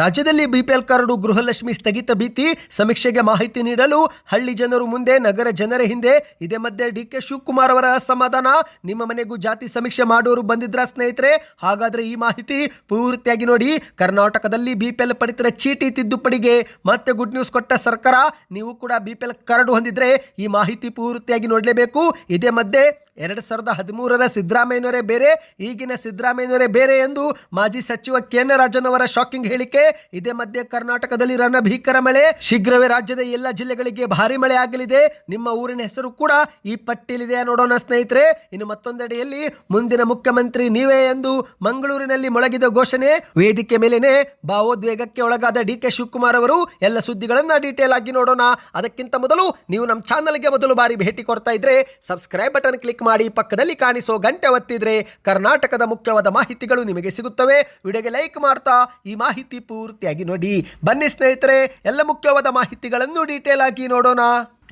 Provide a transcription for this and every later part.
ರಾಜ್ಯದಲ್ಲಿ BPL card Gruhalakshmi ಸ್ಥಗಿತ ಭೀತಿ, ಸಮೀಕ್ಷೆಗೆ ಮಾಹಿತಿ ನೀಡಲು ಹಳ್ಳಿ ಜನರು ಮುಂದೆ, ನಗರ ಜನರ ಹಿಂದೆ. ಇದೇ ಮಧ್ಯೆ ಡಿ ಕೆ ಶಿವಕುಮಾರ್ ಅವರ ಅಸಮಾಧಾನ. ನಿಮ್ಮ ಮನೆಗೂ ಜಾತಿ ಸಮೀಕ್ಷೆ ಮಾಡೋರು ಬಂದಿದ್ರ ಸ್ನೇಹಿತರೆ, ಹಾಗಾದ್ರೆ ಈ ಮಾಹಿತಿ ಪೂರ್ತಿಯಾಗಿ ನೋಡಿ. ಕರ್ನಾಟಕದಲ್ಲಿ ಬಿಪಿಎಲ್ ಪಡಿತರ ಚೀಟಿ ತಿದ್ದುಪಡಿಗೆ ಮತ್ತೆ ಗುಡ್ ನ್ಯೂಸ್ ಕೊಟ್ಟ ಸರ್ಕಾರ. ನೀವು ಕೂಡ ಬಿಪಿಎಲ್ ಕಾರ್ಡ್ ಹೊಂದಿದ್ರೆ ಈ ಮಾಹಿತಿ ಪೂರ್ತಿಯಾಗಿ ನೋಡಲೇಬೇಕು. ಇದೇ ಮಧ್ಯೆ ಎರಡು ಸಾವಿರದ ಹದಿಮೂರರ ಸಿದ್ದರಾಮಯ್ಯನವರೇ ಬೇರೆ, ಈಗಿನ ಸಿದ್ದರಾಮಯ್ಯನವರೇ ಬೇರೆ ಎಂದು ಮಾಜಿ ಸಚಿವ ಕೆ ರಾಜನ್ ಅವರ ಶಾಕಿಂಗ್ ಹೇಳಿಕೆ. ಇದೇ ಮಧ್ಯೆ ಕರ್ನಾಟಕದಲ್ಲಿ ರಣಭೀಕರ ಮಳೆ. ಶೀಘ್ರವೇ ರಾಜ್ಯದ ಎಲ್ಲ ಜಿಲ್ಲೆಗಳಿಗೆ ಭಾರಿ ಮಳೆ ಆಗಲಿದೆ. ನಿಮ್ಮ ಊರಿನ ಹೆಸರು ಕೂಡ ಈ ಪಟ್ಟಿಯಲ್ಲಿದೆ ನೋಡೋಣ ಸ್ನೇಹಿತರೆ. ಇನ್ನು ಮತ್ತೊಂದೆಡೆಯಲ್ಲಿ ಮುಂದಿನ ಮುಖ್ಯಮಂತ್ರಿ ನೀವೇ ಎಂದು ಮಂಗಳೂರಿನಲ್ಲಿ ಮೊಳಗಿದ ಘೋಷಣೆ. ವೇದಿಕೆ ಮೇಲೇನೆ ಭಾವೋದ್ವೇಗಕ್ಕೆ ಒಳಗಾದ ಡಿ ಕೆ ಶಿವಕುಮಾರ್ ಅವರು ಎಲ್ಲ ಸುದ್ದಿಗಳನ್ನು ಡೀಟೇಲ್ ಆಗಿ ನೋಡೋಣ. ಅದಕ್ಕಿಂತ ಮೊದಲು ನೀವು ನಮ್ಮ ಚಾನಲ್ಗೆ ಮೊದಲು ಬಾರಿ ಭೇಟಿ ಕೊಡ್ತಾ ಇದ್ರೆ ಸಬ್ಸ್ಕ್ರೈಬ್ ಬಟನ್ ಕ್ಲಿಕ್ ಮಾಡಿ ಪಕ್ಕದಲ್ಲಿ ಕಾಣಿಸೋ ಗಂಟೆ ಒತ್ತಿದ್ರೆ ಕರ್ನಾಟಕದ ಮುಖ್ಯವಾದ ಮಾಹಿತಿಗಳು ನಿಮಗೆ ಸಿಗುತ್ತವೆ. ವಿಡಿಯೋಗೆ ಲೈಕ್ ಮಾಡ್ತಾ ಈ ಮಾಹಿತಿ ಪೂರ್ತಿಯಾಗಿ ನೋಡಿ. ಬನ್ನಿ ಸ್ನೇಹಿತರೆ, ಎಲ್ಲ ಮುಖ್ಯವಾದ ಮಾಹಿತಿಗಳನ್ನು ಡೀಟೇಲ್ ಆಗಿ ನೋಡೋಣ.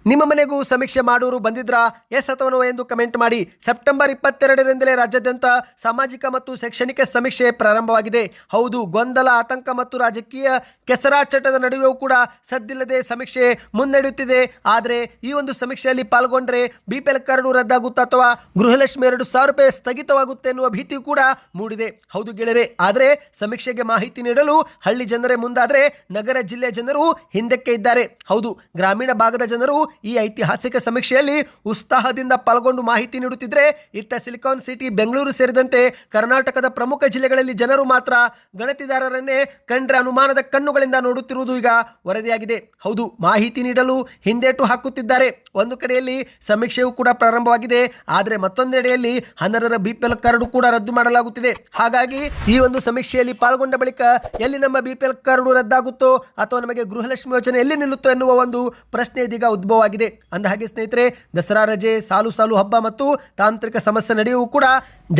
ನಿಮ್ಮ ಮನೆಗೂ ಸಮೀಕ್ಷೆ ಮಾಡೋರು ಬಂದಿದ್ರಾ? ಎಸ್ ಅಥವಾ ಎಂದು ಕಮೆಂಟ್ ಮಾಡಿ. ಸೆಪ್ಟೆಂಬರ್ ಇಪ್ಪತ್ತೆರಡರಿಂದಲೇ ರಾಜ್ಯಾದ್ಯಂತ ಸಾಮಾಜಿಕ ಮತ್ತು ಶೈಕ್ಷಣಿಕ ಸಮೀಕ್ಷೆ ಪ್ರಾರಂಭವಾಗಿದೆ. ಹೌದು, ಗೊಂದಲ, ಆತಂಕ ಮತ್ತು ರಾಜಕೀಯ ಕೆಸರಾಚಟದ ನಡುವೆಯೂ ಕೂಡ ಸದ್ದಿಲ್ಲದೆ ಸಮೀಕ್ಷೆ ಮುನ್ನಡೆಯುತ್ತಿದೆ. ಆದರೆ ಈ ಒಂದು ಸಮೀಕ್ಷೆಯಲ್ಲಿ ಪಾಲ್ಗೊಂಡ್ರೆ ಬಿಪಿಎಲ್ ಕಾರ್ಡು ರದ್ದಾಗುತ್ತಾ ಅಥವಾ ಗೃಹಲಕ್ಷ್ಮಿ ಎರಡು ಸಾವಿರ ರೂಪಾಯಿ ಸ್ಥಗಿತವಾಗುತ್ತೆ ಎನ್ನುವ ಭೀತಿ ಕೂಡ ಮೂಡಿದೆ. ಹೌದು ಗೆಳೆಯರೆ, ಆದರೆ ಸಮೀಕ್ಷೆಗೆ ಮಾಹಿತಿ ನೀಡಲು ಹಳ್ಳಿ ಜನರೇ ಮುಂದಾದರೆ ನಗರ ಜಿಲ್ಲೆಯ ಜನರು ಹಿಂದಕ್ಕೆ ಇದ್ದಾರೆ. ಹೌದು, ಗ್ರಾಮೀಣ ಭಾಗದ ಜನರು ಈ ಐತಿಹಾಸಿಕ ಸಮೀಕ್ಷೆಯಲ್ಲಿ ಉತ್ಸಾಹದಿಂದ ಪಾಲ್ಗೊಂಡು ಮಾಹಿತಿ ನೀಡುತ್ತಿದ್ದರೆ ಇತ್ತ ಸಿಲಿಕಾನ್ ಸಿಟಿ ಬೆಂಗಳೂರು ಸೇರಿದಂತೆ ಕರ್ನಾಟಕದ ಪ್ರಮುಖ ಜಿಲ್ಲೆಗಳಲ್ಲಿ ಜನರು ಮಾತ್ರ ಗಣತಿದಾರರನ್ನೇ ಕಂಡ್ರೆ ಅನುಮಾನದ ಕಣ್ಣುಗಳಿಂದ ನೋಡುತ್ತಿರುವುದು ಈಗ ವರದಿಯಾಗಿದೆ. ಹೌದು, ಮಾಹಿತಿ ನೀಡಲು ಹಿಂದೇಟು ಹಾಕುತ್ತಿದ್ದಾರೆ. ಒಂದು ಕಡೆಯಲ್ಲಿ ಸಮೀಕ್ಷೆಯೂ ಕೂಡ ಪ್ರಾರಂಭವಾಗಿದೆ, ಆದರೆ ಮತ್ತೊಂದೆಡೆಯಲ್ಲಿ ಹನ್ನರರ ಬಿಪಿಎಲ್ ಕಾರ್ಡ್ ಕೂಡ ರದ್ದು ಮಾಡಲಾಗುತ್ತಿದೆ. ಹಾಗಾಗಿ ಈ ಒಂದು ಸಮೀಕ್ಷೆಯಲ್ಲಿ ಪಾಲ್ಗೊಂಡ ಬಳಿಕ ಎಲ್ಲಿ ನಮ್ಮ ಬಿಪಿಎಲ್ ಕಾರ್ಡ್ ರದ್ದಾಗುತ್ತೋ ಅಥವಾ ನಮಗೆ ಗೃಹಲಕ್ಷ್ಮಿ ಯೋಜನೆ ಎಲ್ಲಿ ನಿಲ್ಲುತ್ತೋ ಎನ್ನುವ ಒಂದು ಪ್ರಶ್ನೆ ಇದೀಗ ಉದ್ಭವವಾಗಿದೆ. ಅಂದ ಹಾಗೆ ಸ್ನೇಹಿತರೆ, ದಸರಾ ರಜೆ, ಸಾಲು ಸಾಲು ಹಬ್ಬ ಮತ್ತು ತಾಂತ್ರಿಕ ಸಮಸ್ಯೆ ನಡೆಯುವ ಕೂಡ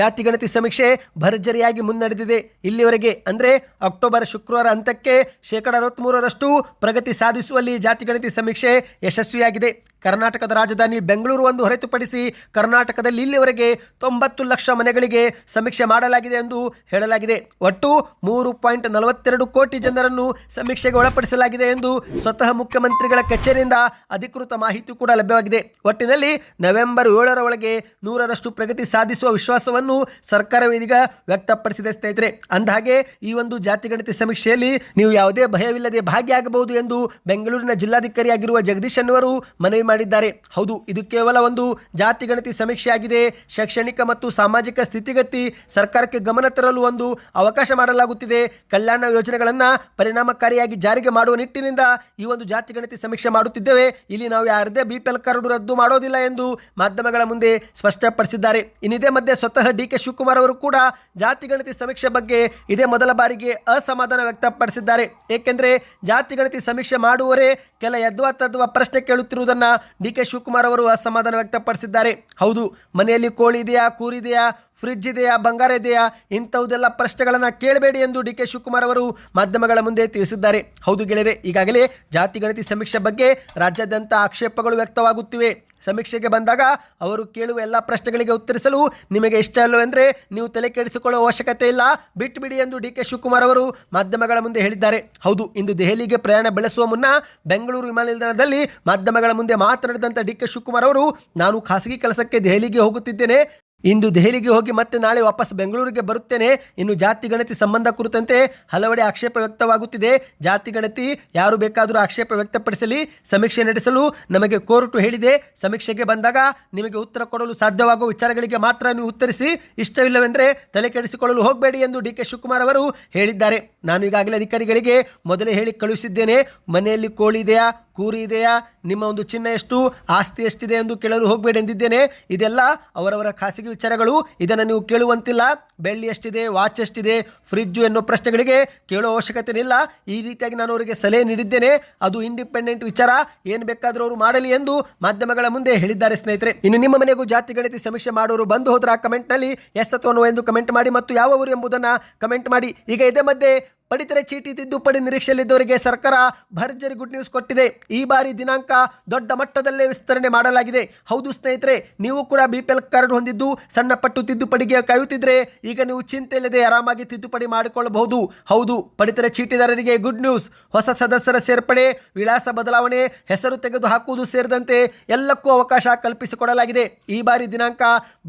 ಜಾತಿ ಗಣತಿ ಸಮೀಕ್ಷೆ ಭರ್ಜರಿಯಾಗಿ ಮುನ್ನಡೆದಿದೆ. ಇಲ್ಲಿವರೆಗೆ ಅಂದರೆ ಅಕ್ಟೋಬರ್ ಶುಕ್ರವಾರ ಹಂತಕ್ಕೆ ಶೇಕಡ ಅರವತ್ತ್ಮೂರರಷ್ಟು ಪ್ರಗತಿ ಸಾಧಿಸುವಲ್ಲಿ ಜಾತಿ ಗಣತಿ ಸಮೀಕ್ಷೆ ಯಶಸ್ವಿಯಾಗಿದೆ. ಕರ್ನಾಟಕದ ರಾಜಧಾನಿ ಬೆಂಗಳೂರು ಒಂದು ಹೊರತುಪಡಿಸಿ ಕರ್ನಾಟಕದಲ್ಲಿ ಇಲ್ಲಿವರೆಗೆ ತೊಂಬತ್ತು ಲಕ್ಷ ಮನೆಗಳಿಗೆ ಸಮೀಕ್ಷೆ ಮಾಡಲಾಗಿದೆ ಎಂದು ಹೇಳಲಾಗಿದೆ. ಒಟ್ಟು ಮೂರು ಪಾಯಿಂಟ್ ನಲವತ್ತೆರಡು ಕೋಟಿ ಜನರನ್ನು ಸಮೀಕ್ಷೆಗೆ ಒಳಪಡಿಸಲಾಗಿದೆ ಎಂದು ಸ್ವತಃ ಮುಖ್ಯಮಂತ್ರಿಗಳ ಕಚೇರಿಯಿಂದ ಅಧಿಕೃತ ಮಾಹಿತಿ ಕೂಡ ಲಭ್ಯವಾಗಿದೆ. ಒಟ್ಟಿನಲ್ಲಿ ನವೆಂಬರ್ ಏಳರ ಒಳಗೆ ನೂರರಷ್ಟು ಪ್ರಗತಿ ಸಾಧಿಸುವ ವಿಶ್ವಾಸವನ್ನು ಸರ್ಕಾರವೇ ಇದೀಗ ವ್ಯಕ್ತಪಡಿಸಿದೆ ಸ್ನೇಹಿತರೆ. ಅಂದಹಾಗೆ, ಈ ಒಂದು ಜಾತಿಗಣತಿ ಸಮೀಕ್ಷೆಯಲ್ಲಿ ನೀವು ಯಾವುದೇ ಭಯವಿಲ್ಲದೆ ಭಾಗಿಯಾಗಬಹುದು ಎಂದು ಬೆಂಗಳೂರಿನ ಜಿಲ್ಲಾಧಿಕಾರಿಯಾಗಿರುವ ಜಗದೀಶ್ ಅನ್ನುವರು ಮನವಿ ಮಾಡಿದ್ದಾರೆ. ಹೌದು, ಇದು ಕೇವಲ ಒಂದು ಜಾತಿ ಗಣತಿ ಸಮೀಕ್ಷೆಯಾಗಿದೆ. ಶೈಕ್ಷಣಿಕ ಮತ್ತು ಸಾಮಾಜಿಕ ಸ್ಥಿತಿಗತಿ ಸರ್ಕಾರಕ್ಕೆ ಗಮನ ತರಲು ಒಂದು ಅವಕಾಶ ಮಾಡಲಾಗುತ್ತಿದೆ. ಕಲ್ಯಾಣ ಯೋಜನೆಗಳನ್ನು ಪರಿಣಾಮಕಾರಿಯಾಗಿ ಜಾರಿಗೆ ಮಾಡುವ ನಿಟ್ಟಿನಿಂದ ಈ ಒಂದು ಜಾತಿ ಗಣತಿ ಸಮೀಕ್ಷೆ ಮಾಡುತ್ತಿದ್ದೇವೆ. ಇಲ್ಲಿ ನಾವು ಯಾರದೇ ಬಿ ಪಿ ಕಾರ್ಡು ರದ್ದು ಮಾಡೋದಿಲ್ಲ ಎಂದು ಮಾಧ್ಯಮಗಳ ಮುಂದೆ ಸ್ಪಷ್ಟಪಡಿಸಿದ್ದಾರೆ. ಇನ್ನಿದೇ ಮಧ್ಯೆ ಸ್ವತಃ ಡಿ ಕೆ ಶಿವಕುಮಾರ್ ಅವರು ಕೂಡ ಜಾತಿ ಗಣತಿ ಸಮೀಕ್ಷೆ ಬಗ್ಗೆ ಇದೇ ಮೊದಲ ಬಾರಿಗೆ ಅಸಮಾಧಾನ ವ್ಯಕ್ತಪಡಿಸಿದ್ದಾರೆ. ಏಕೆಂದರೆ ಜಾತಿ ಗಣತಿ ಸಮೀಕ್ಷೆ ಮಾಡುವರೇ ಕೆಲ ಯದ್ವಾ ತದ್ವಾ ಪ್ರಶ್ನೆ ಕೇಳುತ್ತಿರುವುದನ್ನು ಡಿ ಕೆ ಶಿವಕುಮಾರ್ ಅವರು ಅಸಮಾಧಾನ ವ್ಯಕ್ತಪಡಿಸಿದ್ದಾರೆ. ಹೌದು ಮನೆಯಲ್ಲಿ ಕೋಳಿ ಇದೆಯಾ ಕೂರಿದೆಯಾ? ಫ್ರಿಡ್ಜ್ ಇದೆಯಾ, ಬಂಗಾರ ಇದೆಯಾ, ಇಂಥವುದೆಲ್ಲ ಪ್ರಶ್ನೆಗಳನ್ನು ಕೇಳಬೇಡಿ ಎಂದು ಡಿ ಕೆ ಶಿವಕುಮಾರ್ ಅವರು ಮಾಧ್ಯಮಗಳ ಮುಂದೆ ತಿಳಿಸಿದ್ದಾರೆ. ಹೌದು ಗೆಳೆಯರೆ, ಈಗಾಗಲೇ ಜಾತಿ ಗಣತಿ ಸಮೀಕ್ಷೆ ಬಗ್ಗೆ ರಾಜ್ಯಾದ್ಯಂತ ಆಕ್ಷೇಪಗಳು ವ್ಯಕ್ತವಾಗುತ್ತಿವೆ. ಸಮೀಕ್ಷೆಗೆ ಬಂದಾಗ ಅವರು ಕೇಳುವ ಎಲ್ಲ ಪ್ರಶ್ನೆಗಳಿಗೆ ಉತ್ತರಿಸಲು ನಿಮಗೆ ಇಷ್ಟ ಇಲ್ಲವೆಂದರೆ ನೀವು ತಲೆ ಕೆಡಿಸಿಕೊಳ್ಳುವ ಅವಶ್ಯಕತೆ ಇಲ್ಲ ಬಿಟ್ಟುಬಿಡಿ ಎಂದು ಡಿ ಕೆ ಶಿವಕುಮಾರ್ ಅವರು ಮಾಧ್ಯಮಗಳ ಮುಂದೆ ಹೇಳಿದ್ದಾರೆ. ಹೌದು, ಇಂದು ದೆಹಲಿಗೆ ಪ್ರಯಾಣ ಬೆಳೆಸುವ ಮುನ್ನ ಬೆಂಗಳೂರು ವಿಮಾನ ನಿಲ್ದಾಣದಲ್ಲಿ ಮಾಧ್ಯಮಗಳ ಮುಂದೆ ಮಾತನಾಡಿದಂಥ ಡಿ ಕೆ ಶಿವಕುಮಾರ್ ಅವರು, ನಾನು ಖಾಸಗಿ ಕೆಲಸಕ್ಕೆ ದೆಹಲಿಗೆ ಹೋಗುತ್ತಿದ್ದೇನೆ ಇಂದು ದೆಹಲಿಗೆ ಹೋಗಿ ಮತ್ತೆ ನಾಳೆ ವಾಪಸ್ ಬೆಂಗಳೂರಿಗೆ ಬರುತ್ತೇನೆ. ಇನ್ನು ಜಾತಿ, ಗಣತಿ ಸಂಬಂಧ ಕುರಿತಂತೆ ಹಲವೆಡೆ ಆಕ್ಷೇಪ ವ್ಯಕ್ತವಾಗುತ್ತಿದೆ. ಜಾತಿ, ಗಣತಿ ಯಾರು ಬೇಕಾದರೂ ಆಕ್ಷೇಪ ವ್ಯಕ್ತಪಡಿಸಲಿ. ಸಮೀಕ್ಷೆ ನಡೆಸಲು ನಮಗೆ ಕೋರ್ಟು ಹೇಳಿದೆ. ಸಮೀಕ್ಷೆಗೆ ಬಂದಾಗ ನಿಮಗೆ ಉತ್ತರ ಕೊಡಲು ಸಾಧ್ಯವಾಗುವ ವಿಚಾರಗಳಿಗೆ ಮಾತ್ರ ನೀವು ಉತ್ತರಿಸಿ. ಇಷ್ಟವಿಲ್ಲವೆಂದರೆ ತಲೆ ಕೆಡಿಸಿಕೊಳ್ಳಲು ಹೋಗಬೇಡಿ ಎಂದು ಡಿ ಕೆ ಶಿವಕುಮಾರ್ ಅವರು ಹೇಳಿದ್ದಾರೆ. ನಾನು ಈಗಾಗಲೇ ಅಧಿಕಾರಿಗಳಿಗೆ ಮೊದಲೇ ಹೇಳಿ ಕಳುಹಿಸಿದ್ದೇನೆ. ಮನೆಯಲ್ಲಿ ಕೋಳಿ ಇದೆಯಾ? ಕೂರಿ ಇದೆಯಾ ನಿಮ್ಮ ಒಂದು ಚಿನ್ನ ಎಷ್ಟು? ಆಸ್ತಿ ಎಷ್ಟಿದೆ ಎಂದು ಕೇಳಲು ಹೋಗಬೇಡಿ ಎಂದಿದ್ದೇನೆ ಇದೆಲ್ಲ ಅವರವರ ಖಾಸಗಿ ವಿಚಾರಗಳು. ಇದನ್ನು ನೀವು ಕೇಳುವಂತಿಲ್ಲ. ಬೆಳ್ಳಿ ಎಷ್ಟಿದೆ? ವಾಚ್ ಎಷ್ಟಿದೆ? ಫ್ರಿಜ್ಜು ಎನ್ನುವ ಪ್ರಶ್ನೆಗಳಿಗೆ ಕೇಳೋ ಅವಶ್ಯಕತೆ ಇಲ್ಲ ಈ ರೀತಿಯಾಗಿ ನಾನು ಅವರಿಗೆ ಸಲಹೆ ನೀಡಿದ್ದೇನೆ. ಅದು ಇಂಡಿಪೆಂಡೆಂಟ್ ವಿಚಾರ. ಏನು ಬೇಕಾದರೂ ಅವರು ಮಾಡಲಿ ಎಂದು ಮಾಧ್ಯಮಗಳ ಮುಂದೆ ಹೇಳಿದ್ದಾರೆ ಸ್ನೇಹಿತರೆ. ಇನ್ನು ನಿಮ್ಮ ಮನೆಗೂ ಜಾತಿ ಗಣತಿ ಸಮೀಕ್ಷೆ ಮಾಡೋರು ಬಂದು ಹೋದ್ರ ಕಮೆಂಟ್ನಲ್ಲಿ ಎಸ್ ಅಥವಾ ಎಂದು ಕಮೆಂಟ್ ಮಾಡಿ ಮತ್ತು ಯಾವ ಊರು ಎಂಬುದನ್ನು ಕಮೆಂಟ್ ಮಾಡಿ. ಈಗ ಇದೇ ಮಧ್ಯೆ ಪಡಿತರ ಚೀಟಿ ತಿದ್ದುಪಡಿ ನಿರೀಕ್ಷೆಯಲ್ಲಿದ್ದವರಿಗೆ ಸರ್ಕಾರ ಭರ್ಜರಿ ಗುಡ್ ನ್ಯೂಸ್ ಕೊಟ್ಟಿದೆ. ಈ ಬಾರಿ ದಿನಾಂಕ ದೊಡ್ಡ ಮಟ್ಟದಲ್ಲೇ ವಿಸ್ತರಣೆ ಮಾಡಲಾಗಿದೆ. ಹೌದು ಸ್ನೇಹಿತರೆ, ನೀವು ಕೂಡ ಬಿ ಪಿ ಎಲ್ ಕಾರ್ಡ್ ಹೊಂದಿದ್ದು ಸಣ್ಣ ಪಟ್ಟು ತಿದ್ದುಪಡಿಗೆ ಕಾಯುತ್ತಿದ್ರೆ ಈಗ ನೀವು ಚಿಂತೆ ಇಲ್ಲದೆ ಆರಾಮಾಗಿ ತಿದ್ದುಪಡಿ ಮಾಡಿಕೊಳ್ಳಬಹುದು. ಹೌದು, ಪಡಿತರ ಚೀಟಿದಾರರಿಗೆ ಗುಡ್ ನ್ಯೂಸ್. ಹೊಸ ಸದಸ್ಯರ ಸೇರ್ಪಡೆ, ವಿಳಾಸ ಬದಲಾವಣೆ, ಹೆಸರು ತೆಗೆದು ಹಾಕುವುದು ಸೇರಿದಂತೆ ಎಲ್ಲಕ್ಕೂ ಅವಕಾಶ ಕಲ್ಪಿಸಿಕೊಡಲಾಗಿದೆ. ಈ ಬಾರಿ ದಿನಾಂಕ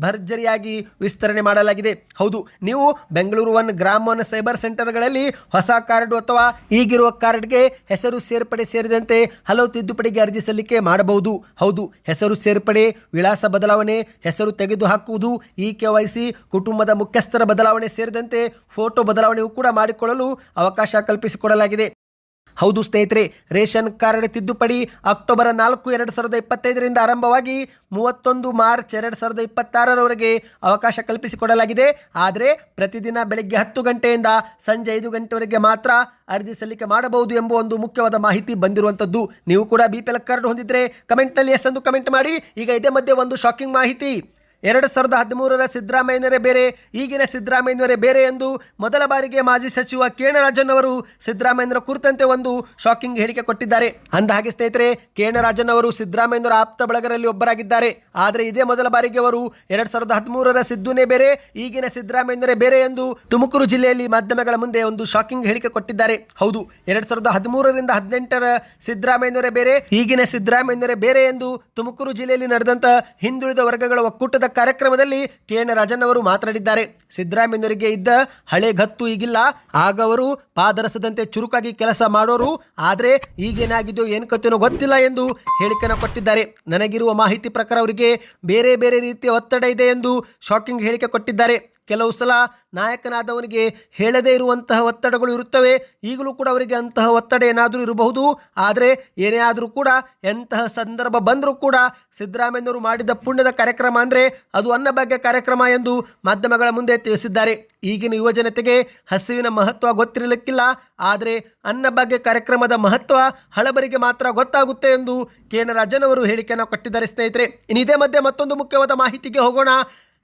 ಭರ್ಜರಿಯಾಗಿ ವಿಸ್ತರಣೆ ಮಾಡಲಾಗಿದೆ. ಹೌದು, ನೀವು Bengaluru one Grama one cyber ಸೆಂಟರ್ಗಳಲ್ಲಿ ಹೊಸ ಕಾರ್ಡ್ ಅಥವಾ ಈಗಿರುವ ಕಾರ್ಡ್ಗೆ ಹೆಸರು ಸೇರ್ಪಡೆ ಸೇರಿದಂತೆ ಹಲವು ತಿದ್ದುಪಡಿಗೆ ಅರ್ಜಿ ಸಲ್ಲಿಕೆ ಮಾಡಬಹುದು. ಹೌದು, ಹೆಸರು ಸೇರ್ಪಡೆ, ವಿಳಾಸ ಬದಲಾವಣೆ, ಹೆಸರು ತೆಗೆದು ಹಾಕುವುದು ಇ ಕೆ ವೈ ಸಿ ಕುಟುಂಬದ ಮುಖ್ಯಸ್ಥರ ಬದಲಾವಣೆ ಸೇರಿದಂತೆ ಫೋಟೋ ಬದಲಾವಣೆಯೂ ಕೂಡ ಮಾಡಿಕೊಳ್ಳಲು ಅವಕಾಶ ಕಲ್ಪಿಸಿಕೊಡಲಾಗಿದೆ. ಹೌದು ಸ್ನೇಹಿತರೆ, ರೇಷನ್ ಕಾರ್ಡ್ ತಿದ್ದುಪಡಿ ಅಕ್ಟೋಬರ್ ನಾಲ್ಕು, ಎರಡು ಸಾವಿರದ ಇಪ್ಪತ್ತೈದರಿಂದ ಆರಂಭವಾಗಿ ಮೂವತ್ತೊಂದು ಮಾರ್ಚ್, ಎರಡು ಸಾವಿರದ ಇಪ್ಪತ್ತಾರರವರೆಗೆ ಅವಕಾಶ ಕಲ್ಪಿಸಿಕೊಡಲಾಗಿದೆ. ಆದರೆ ಪ್ರತಿದಿನ ಬೆಳಗ್ಗೆ ಹತ್ತು ಗಂಟೆಯಿಂದ ಸಂಜೆ ಐದು ಗಂಟೆವರೆಗೆ ಮಾತ್ರ ಅರ್ಜಿ ಸಲ್ಲಿಕೆ ಮಾಡಬಹುದು ಎಂಬ ಒಂದು ಮುಖ್ಯವಾದ ಮಾಹಿತಿ ಬಂದಿರುವಂಥದ್ದು. ನೀವು ಕೂಡ ಬಿ ಪಿ ಎಲ್ ಕಾರ್ಡ್ ಹೊಂದಿದ್ರೆ ಕಮೆಂಟ್ನಲ್ಲಿ ಎಸ್ ಎಂದು ಕಮೆಂಟ್ ಮಾಡಿ. ಈಗ ಇದೇ ಮಧ್ಯೆ ಒಂದು ಶಾಕಿಂಗ್ ಮಾಹಿತಿ. ಎರಡು ಸಾವಿರದ ಹದಿಮೂರರ ಸಿದ್ದರಾಮಯ್ಯನವರೇ ಬೇರೆ, ಈಗಿನ ಸಿದ್ದರಾಮಯ್ಯನವರೇ ಬೇರೆ ಎಂದು ಮೊದಲ ಬಾರಿಗೆ ಮಾಜಿ ಸಚಿವ ಕೇಣರಾಜನ್ ಅವರು ಸಿದ್ದರಾಮಯ್ಯನವರ ಕುರಿತಂತೆ ಒಂದು ಶಾಕಿಂಗ್ ಹೇಳಿಕೆ ಕೊಟ್ಟಿದ್ದಾರೆ. ಅಂದಹಾಗೆ ಸ್ನೇಹಿತರೆ ಕೇಣರಾಜನ್ ಅವರು ಸಿದ್ದರಾಮಯ್ಯನವರ ಆಪ್ತ ಬಳಗರಲ್ಲಿ ಒಬ್ಬರಾಗಿದ್ದಾರೆ. ಆದರೆ ಇದೇ ಮೊದಲ ಬಾರಿಗೆ ಅವರು ಎರಡ್ ಸಾವಿರದ ಹದಿಮೂರರ ಸಿದ್ದುನೇ ಬೇರೆ, ಈಗಿನ ಸಿದ್ದರಾಮಯ್ಯನವರೇ ಬೇರೆ ಎಂದು ತುಮಕೂರು ಜಿಲ್ಲೆಯಲ್ಲಿ ಮಾಧ್ಯಮಗಳ ಮುಂದೆ ಒಂದು ಶಾಕಿಂಗ್ ಹೇಳಿಕೆ ಕೊಟ್ಟಿದ್ದಾರೆ. ಹೌದು, ಎರಡ್ ಸಾವಿರದ ಹದಿಮೂರರಿಂದ ಹದಿನೆಂಟರ ಸಿದ್ದರಾಮಯ್ಯನವರೇ ಬೇರೆ, ಈಗಿನ ಸಿದ್ದರಾಮಯ್ಯನವರೇ ಬೇರೆ ಎಂದು ತುಮಕೂರು ಜಿಲ್ಲೆಯಲ್ಲಿ ನಡೆದಂತ ಹಿಂದುಳಿದ ವರ್ಗಗಳ ಒಕ್ಕೂಟದ ಕಾರ್ಯಕ್ರಮದಲ್ಲಿ ಕೆ ಎನ್ ರಾಜನ್ ಅವರು ಮಾತನಾಡಿದ್ದಾರೆ. ಸಿದ್ದರಾಮಯ್ಯನವರಿಗೆ ಇದ್ದ ಹಳೆ ಗತ್ತು ಈಗಿಲ್ಲ. ಆಗ ಅವರು ಪಾದರಸದಂತೆ ಚುರುಕಾಗಿ ಕೆಲಸ ಮಾಡೋರು. ಆದರೆ ಈಗೇನಾಗಿದೆಯೋ ಏನು ಕತ್ತೇನೋ ಗೊತ್ತಿಲ್ಲ ಎಂದು ಹೇಳಿಕೆಯನ್ನು ಕೊಟ್ಟಿದ್ದಾರೆ. ನನಗಿರುವ ಮಾಹಿತಿ ಪ್ರಕಾರ ಅವರಿಗೆ ಬೇರೆ ಬೇರೆ ರೀತಿಯ ಒತ್ತಡ ಇದೆ ಎಂದು ಶಾಕಿಂಗ್ ಹೇಳಿಕೆ ಕೊಟ್ಟಿದ್ದಾರೆ. ಕೆಲವು ಸಲ ನಾಯಕನಾದವನಿಗೆ ಹೇಳದೇ ಇರುವಂತಹ ಒತ್ತಡಗಳು ಇರುತ್ತವೆ. ಈಗಲೂ ಕೂಡ ಅವರಿಗೆ ಅಂತಹ ಒತ್ತಡ ಏನಾದರೂ ಇರಬಹುದು. ಆದರೆ ಏನೇ ಆದರೂ ಕೂಡ ಎಂತಹ ಸಂದರ್ಭ ಬಂದರೂ ಕೂಡ ಸಿದ್ದರಾಮಯ್ಯನವರು ಮಾಡಿದ ಪುಣ್ಯದ ಕಾರ್ಯಕ್ರಮ ಅಂದರೆ ಅದು ಅನ್ನಭಾಗ್ಯ ಕಾರ್ಯಕ್ರಮ ಎಂದು ಮಾಧ್ಯಮಗಳ ಮುಂದೆ ತಿಳಿಸಿದ್ದಾರೆ. ಈಗಿನ ಯುವಜನತೆಗೆ ಹಸಿವಿನ ಮಹತ್ವ ಗೊತ್ತಿರಲಿಕ್ಕಿಲ್ಲ. ಆದರೆ ಅನ್ನಭಾಗ್ಯ ಕಾರ್ಯಕ್ರಮದ ಮಹತ್ವ ಹಳಬರಿಗೆ ಮಾತ್ರ ಗೊತ್ತಾಗುತ್ತೆ ಎಂದು ಕೆ ಎನ್ ರಾಜನ್ ಅವರು ಹೇಳಿಕೆಯನ್ನು ಕೊಟ್ಟಿದ್ದಾರೆ ಸ್ನೇಹಿತರೆ. ಇನ್ನು ಇದೇ ಮಧ್ಯೆ ಮತ್ತೊಂದು ಮುಖ್ಯವಾದ ಮಾಹಿತಿಗೆ ಹೋಗೋಣ.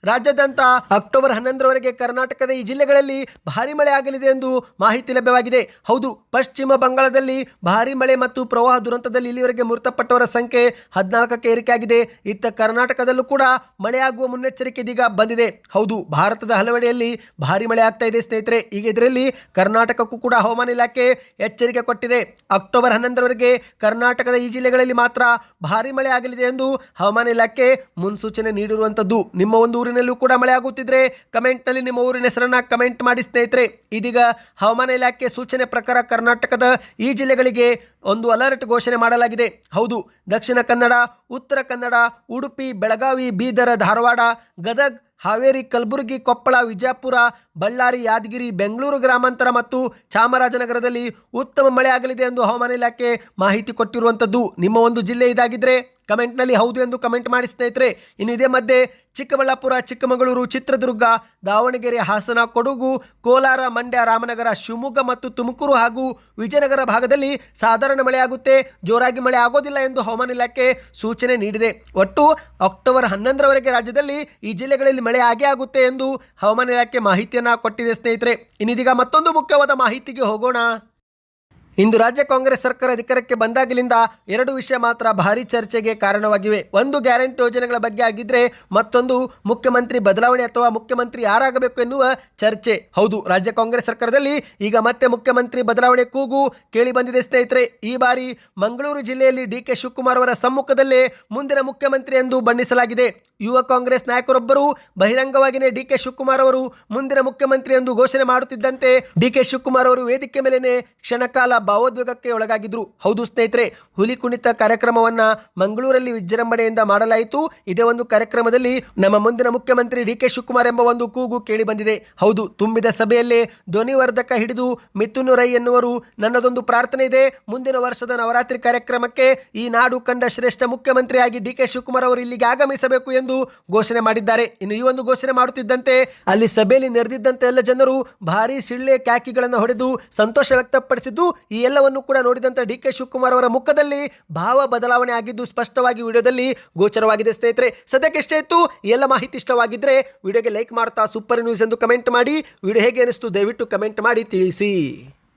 ರಾಜ್ಯಾದ್ಯಂತ ಅಕ್ಟೋಬರ್ ಹನ್ನೊಂದರವರೆಗೆ ಕರ್ನಾಟಕದ ಈ ಜಿಲ್ಲೆಗಳಲ್ಲಿ ಭಾರಿ ಮಳೆ ಆಗಲಿದೆ ಎಂದು ಮಾಹಿತಿ ಲಭ್ಯವಾಗಿದೆ. ಹೌದು, ಪಶ್ಚಿಮ ಬಂಗಾಳದಲ್ಲಿ ಭಾರಿ ಮಳೆ ಮತ್ತು ಪ್ರವಾಹ ದುರಂತದಲ್ಲಿ ಇಲ್ಲಿವರೆಗೆ ಮೃತಪಟ್ಟವರ ಸಂಖ್ಯೆ ಹದಿನಾಲ್ಕಕ್ಕೆ ಏರಿಕೆಯಾಗಿದೆ. ಇತ್ತ ಕರ್ನಾಟಕದಲ್ಲೂ ಕೂಡ ಮಳೆಯಾಗುವ ಮುನ್ನೆಚ್ಚರಿಕೆ ಇದೀಗ ಬಂದಿದೆ. ಹೌದು, ಭಾರತದ ಹಲವೆಡೆಯಲ್ಲಿ ಭಾರಿ ಮಳೆ ಆಗ್ತಾ ಇದೆ ಸ್ನೇಹಿತರೆ. ಈಗ ಇದರಲ್ಲಿ ಕರ್ನಾಟಕಕ್ಕೂ ಕೂಡ ಹವಾಮಾನ ಇಲಾಖೆ ಎಚ್ಚರಿಕೆ ಕೊಟ್ಟಿದೆ. ಅಕ್ಟೋಬರ್ ಹನ್ನೊಂದರವರೆಗೆ ಕರ್ನಾಟಕದ ಈ ಜಿಲ್ಲೆಗಳಲ್ಲಿ ಮಾತ್ರ ಭಾರಿ ಮಳೆ ಆಗಲಿದೆ ಎಂದು ಹವಾಮಾನ ಇಲಾಖೆ ಮುನ್ಸೂಚನೆ ನೀಡಿರುವಂಥದ್ದು ನಿಮ್ಮ ಒಂದು ಊರಿನಲ್ಲೂ ಕೂಡ ಮಳೆ ಆಗುತ್ತಿದ್ರೆ ಕಮೆಂಟ್ನಲ್ಲಿ ನಿಮ್ಮ ಊರಿನ ಹೆಸರನ್ನ ಕಮೆಂಟ್ ಮಾಡಿ ಸ್ನೇಹಿತರೆ. ಇದೀಗ ಹವಾಮಾನ ಇಲಾಖೆ ಸೂಚನೆ ಪ್ರಕಾರ ಕರ್ನಾಟಕದ ಈ ಜಿಲ್ಲೆಗಳಿಗೆ ಒಂದು ಅಲರ್ಟ್ ಘೋಷಣೆ ಮಾಡಲಾಗಿದೆ. ಹೌದು, ದಕ್ಷಿಣ ಕನ್ನಡ, ಉತ್ತರ ಕನ್ನಡ, ಉಡುಪಿ, ಬೆಳಗಾವಿ, ಬೀದರ್, ಧಾರವಾಡ, ಗದಗ್, ಹಾವೇರಿ, ಕಲಬುರಗಿ, ಕೊಪ್ಪಳ ವಿಜಯಪುರ ಬಳ್ಳಾರಿ, ಯಾದಗಿರಿ, ಬೆಂಗಳೂರು ಗ್ರಾಮಾಂತರ ಮತ್ತು ಚಾಮರಾಜನಗರದಲ್ಲಿ ಉತ್ತಮ ಮಳೆ ಆಗಲಿದೆ ಎಂದು ಹವಾಮಾನ ಇಲಾಖೆ ಮಾಹಿತಿ ಕೊಟ್ಟಿರುವಂಥದ್ದು ನಿಮ್ಮ ಒಂದು ಜಿಲ್ಲೆ ಇದಾಗಿದ್ದರೆ ಕಮೆಂಟ್ನಲ್ಲಿ ಹೌದು ಎಂದು ಕಮೆಂಟ್ ಮಾಡಿ ಸ್ನೇಹಿತರೆ. ಇನ್ನು ಇದೇ ಮಧ್ಯೆ ಚಿಕ್ಕಬಳ್ಳಾಪುರ, ಚಿಕ್ಕಮಗಳೂರು, ಚಿತ್ರದುರ್ಗ, ದಾವಣಗೆರೆ, ಹಾಸನ, ಕೊಡಗು, ಕೋಲಾರ, ಮಂಡ್ಯ, ರಾಮನಗರ, ಶಿವಮೊಗ್ಗ ಮತ್ತು ತುಮಕೂರು ಹಾಗೂ ವಿಜಯನಗರ ಭಾಗದಲ್ಲಿ ಸಾಧಾರಣ ಮಳೆಯಾಗುತ್ತೆ. ಜೋರಾಗಿ ಮಳೆ ಆಗೋದಿಲ್ಲ ಎಂದು ಹವಾಮಾನ ಇಲಾಖೆ ಸೂಚನೆ ನೀಡಿದೆ. ಒಟ್ಟು ಅಕ್ಟೋಬರ್ ಹನ್ನೊಂದರವರೆಗೆ ರಾಜ್ಯದಲ್ಲಿ ಈ ಜಿಲ್ಲೆಗಳಲ್ಲಿ ಮಳೆ ಆಗೇ ಆಗುತ್ತೆ ಎಂದು ಹವಾಮಾನ ಇಲಾಖೆ ಮಾಹಿತಿಯನ್ನು ಕೊಟ್ಟಿದೆ ಸ್ನೇಹಿತರೆ. ಇನ್ನಿದೀಗ ಮತ್ತೊಂದು ಮುಖ್ಯವಾದ ಮಾಹಿತಿಗೆ ಹೋಗೋಣ. ಇಂದು ರಾಜ್ಯ ಕಾಂಗ್ರೆಸ್ ಸರ್ಕಾರ ಅಧಿಕಾರಕ್ಕೆ ಬಂದಾಗಲಿಂದ ಎರಡು ವಿಷಯ ಮಾತ್ರ ಭಾರಿ ಚರ್ಚೆಗೆ ಕಾರಣವಾಗಿವೆ. ಒಂದು ಗ್ಯಾರಂಟಿ ಯೋಜನೆಗಳ ಬಗ್ಗೆ ಆಗಿದ್ರೆ ಮತ್ತೊಂದು ಮುಖ್ಯಮಂತ್ರಿ ಬದಲಾವಣೆ ಅಥವಾ ಮುಖ್ಯಮಂತ್ರಿ ಯಾರಾಗಬೇಕು ಎನ್ನುವ ಚರ್ಚೆ. ಹೌದು, ರಾಜ್ಯ ಕಾಂಗ್ರೆಸ್ ಸರ್ಕಾರದಲ್ಲಿ ಈಗ ಮತ್ತೆ ಮುಖ್ಯಮಂತ್ರಿ ಬದಲಾವಣೆ ಕೂಗು ಕೇಳಿ ಬಂದಿದೆ ಸ್ನೇಹಿತರೆ. ಈ ಬಾರಿ ಮಂಗಳೂರು ಜಿಲ್ಲೆಯಲ್ಲಿ ಡಿ ಕೆ ಶಿವಕುಮಾರ್ ಅವರ ಸಮ್ಮುಖದಲ್ಲೇ ಮುಂದಿನ ಮುಖ್ಯಮಂತ್ರಿ ಎಂದು ಬಣ್ಣಿಸಲಾಗಿದೆ. ಯುವ ಕಾಂಗ್ರೆಸ್ ನಾಯಕರೊಬ್ಬರು ಬಹಿರಂಗವಾಗಿನೇ ಡಿ ಕೆ ಶಿವಕುಮಾರ್ ಅವರು ಮುಂದಿನ ಮುಖ್ಯಮಂತ್ರಿ ಎಂದು ಘೋಷಣೆ ಮಾಡುತ್ತಿದ್ದಂತೆ ಡಿ ಕೆ ಶಿವಕುಮಾರ್ ಅವರು ವೇದಿಕೆ ಮೇಲೇನೆ ಕ್ಷಣಕಾಲ ಭಾವೋದ್ವೇಗಕ್ಕೆ ಒಳಗಾಗಿದ್ರು. ಹೌದು ಸ್ನೇಹಿತರೆ, ಹುಲಿ ಕುಣಿತ ಕಾರ್ಯಕ್ರಮವನ್ನ ಮಂಗಳೂರಲ್ಲಿ ವಿಜೃಂಭಣೆಯಿಂದ ಮಾಡಲಾಯಿತು. ಇದೇ ಒಂದು ಕಾರ್ಯಕ್ರಮದಲ್ಲಿ ನಮ್ಮ ಮುಂದಿನ ಮುಖ್ಯಮಂತ್ರಿ ಡಿ ಕೆ ಶಿವಕುಮಾರ್ ಎಂಬ ಒಂದು ಕೂಗು ಕೇಳಿ ಬಂದಿದೆ. ಹೌದು, ತುಂಬಿದ ಸಭೆಯಲ್ಲೇ ಧ್ವನಿವರ್ಧಕ ಹಿಡಿದು ಮಿಥುನ್ ರೈ ಎನ್ನುವರು ನನ್ನದೊಂದು ಪ್ರಾರ್ಥನೆ ಇದೆ. ಮುಂದಿನ ವರ್ಷದ ನವರಾತ್ರಿ ಕಾರ್ಯಕ್ರಮಕ್ಕೆ ಈ ನಾಡು ಕಂಡ ಶ್ರೇಷ್ಠ ಮುಖ್ಯಮಂತ್ರಿಯಾಗಿ ಡಿ ಕೆ ಶಿವಕುಮಾರ್ ಅವರು ಇಲ್ಲಿಗೆ ಆಗಮಿಸಬೇಕು ಎಂದು ಘೋಷಣೆ ಮಾಡಿದ್ದಾರೆ. ಇನ್ನು ಈ ಒಂದು ಘೋಷಣೆ ಮಾಡುತ್ತಿದ್ದಂತೆ, ಅಲ್ಲಿ ಸಭೆಯಲ್ಲಿ ನೆರೆದಿದ್ದಂತೆ ಎಲ್ಲ ಜನರು ಭಾರಿ ಸಿಳ್ಳೆ ಕ್ಯಾಕಿಗಳನ್ನು ಹೊಡೆದು ಸಂತೋಷ ವ್ಯಕ್ತಪಡಿಸಿದ್ದು ಎಲ್ಲವನ್ನು ಕೂಡ ನೋಡಿದಂತ ಡಿ ಕೆ ಶಿವಕುಮಾರ್ ಅವರ ಮುಖದಲ್ಲಿ ಭಾವ ಬದಲಾವಣೆ ಆಗಿದ್ದು ಸ್ಪಷ್ಟವಾಗಿ ವಿಡಿಯೋದಲ್ಲಿ ಗೋಚರವಾಗಿದೆ ಸ್ನೇಹಿತರೆ. ಸದ್ಯಕ್ಕೆ ಇಷ್ಟೇ ಇತ್ತು ಈ ಎಲ್ಲ ಮಾಹಿತಿ ಇಷ್ಟವಾಗಿದ್ರೆ ವಿಡಿಯೋಗೆ ಲೈಕ್ ಮಾಡ್ತಾ ಸೂಪರ್ ನ್ಯೂಸ್ ಎಂದು ಕಮೆಂಟ್ ಮಾಡಿ. ವಿಡಿಯೋ ಹೇಗೆ ಅನಿಸ್ತು ದಯವಿಟ್ಟು ಕಮೆಂಟ್ ಮಾಡಿ ತಿಳಿಸಿ.